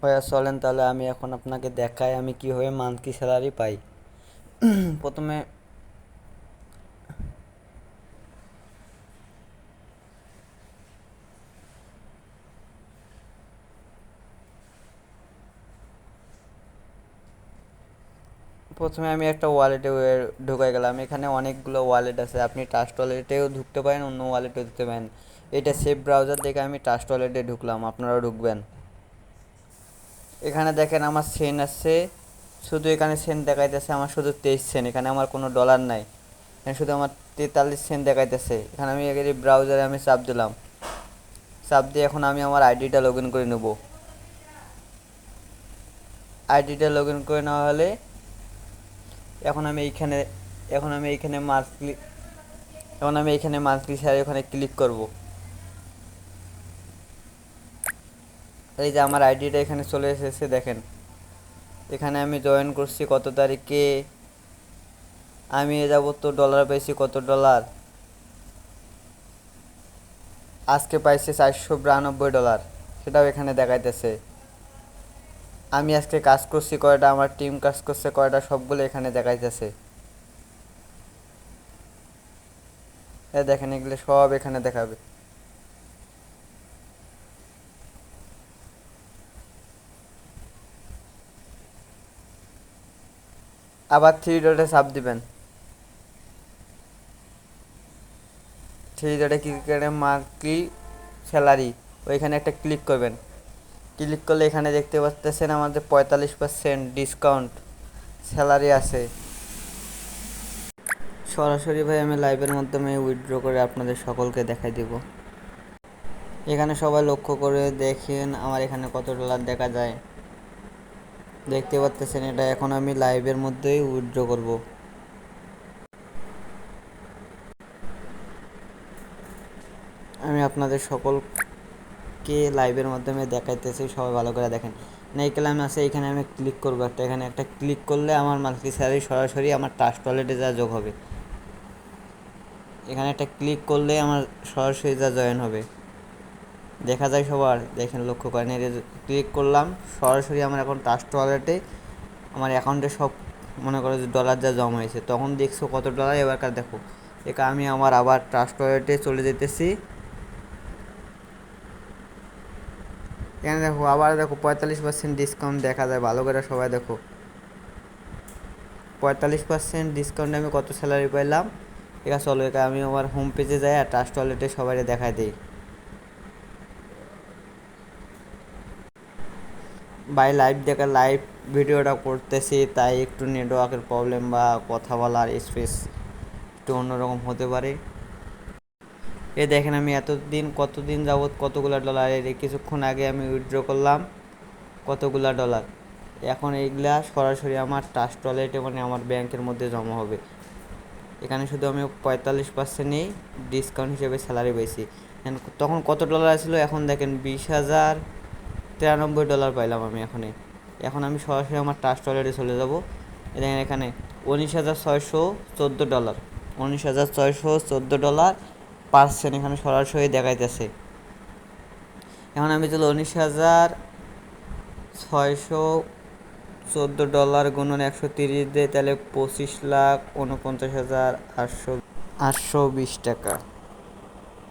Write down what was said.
ভাইয়া চলেন, তাহলে আমি এখন আপনাকে দেখাই আমি কীভাবে মান্থলি স্যালারি পাই। প্রথমে প্রথমে আমি একটা ওয়ালেটে ঢুকে গেলাম। এখানে অনেকগুলো ওয়ালেট আছে। আপনি ট্রাস্ট ওয়ালেটেও ঢুকতে পারেন, অন্য ওয়ালেটেও ঢুকতে পারেন। এটা সেফ ব্রাউজার দেখে আমি ট্রাস্ট ওয়ালেটে ঢুকলাম। আপনারাও ঢুকবেন। এখানে দেখেন আমার সেন আছে, শুধু এখানে সেন দেখাইতেছে, আমার শুধু তেইশ সেন, এখানে আমার কোনো ডলার নাই। এখানে শুধু আমার তেতাল্লিশ সেন দেখাইতেছে। এখানে আমি এই ব্রাউজারে আমি চাপ দিলাম। চাপ দিয়ে এখন আমি আমার আইডিটা লগ করে নেব। আইডিটা লগ করে নেওয়া হলে এখন আমি এইখানে, এখন আমি এইখানে মান্থলি এখন আমি এইখানে মান্থলি স্যালারি ওখানে ক্লিক করব। এই যে আমার আইডিটা এখানে চলে এসেছে, দেখেন। এখানে আমি জয়েন করছি কত তারিখে? আমি এ তো ডলার পেয়েছি কত ডলার আজকে পাইছি চারশো বিরানব্বই ডলার সেটাও এখানে দেখাইতেছে। আমি আজকে কাজ করছি কয়টা, আমার টিম কাজ করছে কয়টা, সবগুলো এখানে দেখাইতেছে। এ দেখেন, এগুলো সব এখানে দেখাবে। আবার থ্রি ডটে চাপ দিবেন। থ্রি ডটে ক্লিক করে মান্থলি স্যালারি ওইখানে একটা ক্লিক করবেন। ক্লিক করলে এখানে দেখতে পাচ্তেছেন আমাদের পঁয়তাল্লিশ পার্সেন্ট ডিসকাউন্ট স্যালারি আছে। সরাসরি ভাই আমি লাইভের মাধ্যমে উইথড্র করে আপনাদের সকলকে দেখাই দিব। এখানে সবাই লক্ষ্য করে দেখেন আমার এখানে কত ডলার দেখা যায়। দেখতে পাচ্তেছেন, এটা এখন আমি লাইভের মধ্যেই উইথড্র করব। আমি আপনাদের সকলকে লাইভের মাধ্যমে দেখাইতেছি, সবাই ভালো করে দেখেন। নেই ক্লাম আছে, এখানে আমি ক্লিক করব একটা, এখানে একটা ক্লিক করলে আমার মান্থলি স্যালারি সরাসরি আমার ট্রাস্ট ওয়ালেটে যা যোগ হবে। এখানে একটা ক্লিক করলে আমার সরাসরি যা জয়েন হবে। দেখা যায় সবার, দেখেন লক্ষ্য করেন এর ক্লিক করলাম, সরাসরি আমার এখন ট্রাস্ট ওয়ালেটে আমার অ্যাকাউন্টে সব, মনে করো যে ডলার যা জমা হয়েছে, তখন দেখছ কত ডলার এবারকার দেখো একা আমি আমার আবার ট্রাস্ট ওয়ালেটে চলে যেতেছি। এখানে দেখো, আবার দেখো পঁয়তাল্লিশ পার্সেন্ট ডিসকাউন্ট দেখা যায়, ভালো করে সবাই দেখো। পঁয়তাল্লিশ পার্সেন্ট ডিসকাউন্টে আমি কত স্যালারি পাইলাম? একা চলো একা আমি আমার হোম পেজে যাই আর ট্রাস্ট ওয়ালেটে সবাই দেখাই দিই। বাই লাইভ দেখা লাইভ ভিডিওটা করতেছি, তাই একটু নেটওয়ার্কের প্রবলেম বা কথা বলার স্পেস একটু অন্যরকম হতে পারে। এ দেখেন আমি এতদিন, কতদিন যাবৎ কতগুলা ডলার এর কিছুক্ষণ আগে আমি উইথড্র করলাম, কতগুলা ডলার এখন এইগুলা সরাসরি আমার ট্রাস্ট ওয়ালেটে মানে আমার ব্যাংকের মধ্যে জমা হবে। এখানে শুধু আমি পঁয়তাল্লিশ পার্সেন্টই ডিসকাউন্ট হিসেবে স্যালারি পেয়েছি তখন কত ডলার ছিল? এখন দেখেন বিশ হাজার তিরানব্বই ডলার পাইলাম আমি এখনই। এখন আমি সরাসরি আমার ট্রাস্ট ওয়ালেটে চলে যাব। দেখেন এখানে, উনিশ হাজার ছয়শো চোদ্দ ডলার। উনিশ হাজার ছয়শো চোদ্দ ডলার পার্সেন্ট এখানে সরাসরি দেখাইতেছে। এখন আমি চলো উনিশ হাজার ছয়শো চোদ্দ ডলার গুণন একশো তিরিশ দিয়ে তাহলে পঁচিশ লাখ উনপঞ্চাশ হাজার আটশো আটশো বিশ টাকা।